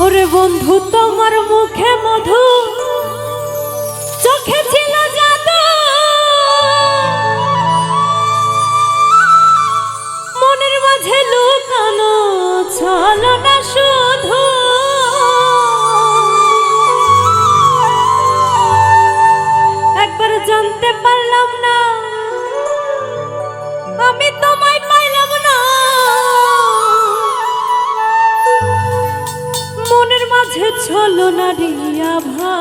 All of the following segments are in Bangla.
ওরে বন্ধু তোমার মুখে মধু চোখে ছিল মাঝে ছলো না রিয়া ভা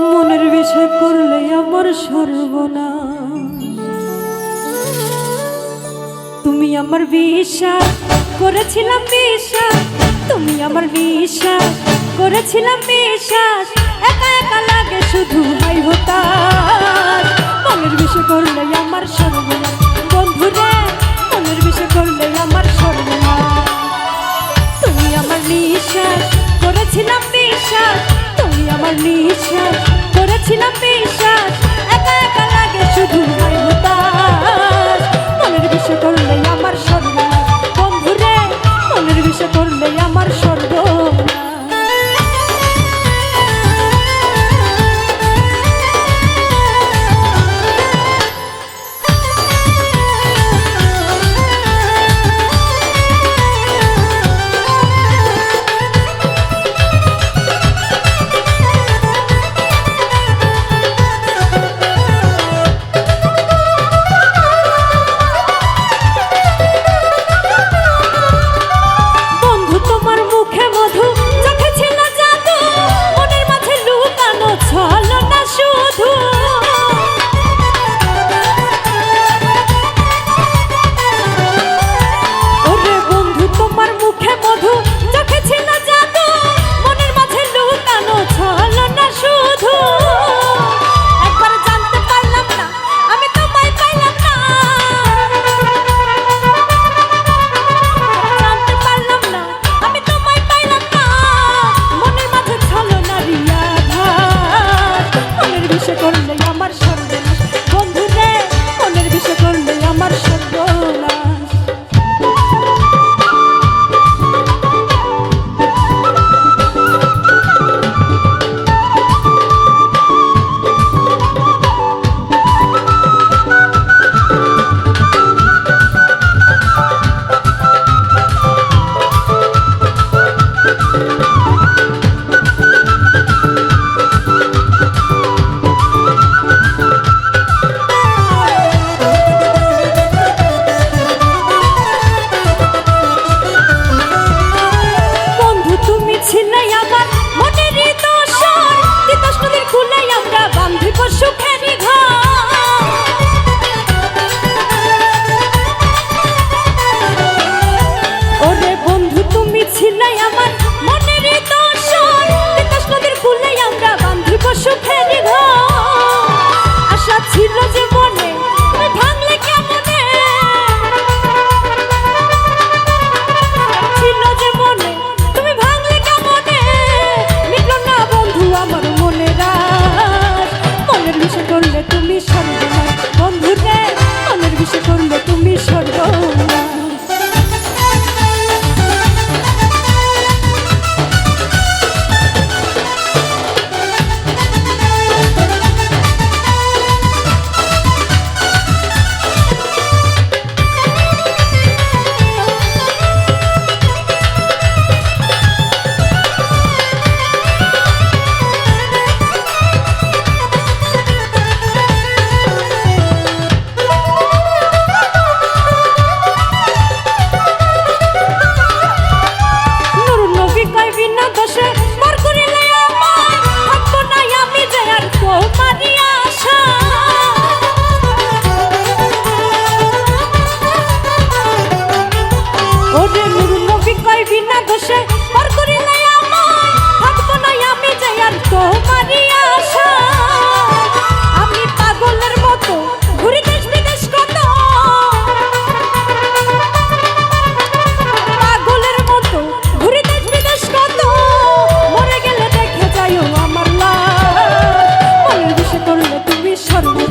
মনের বিষয় করলে আমার সর্বনা তুমি আমার বিশ্বাস করেছিলাম বিশ্বাস তুমি আমার বিশ্বাস করেছিলাম বিশ্বাস একা একা লাগে শুধু হাই হতাশ। মনের বিষয় করলে আমার সর্বনা তুমি করেছিলাম বিশ্বাস shut up.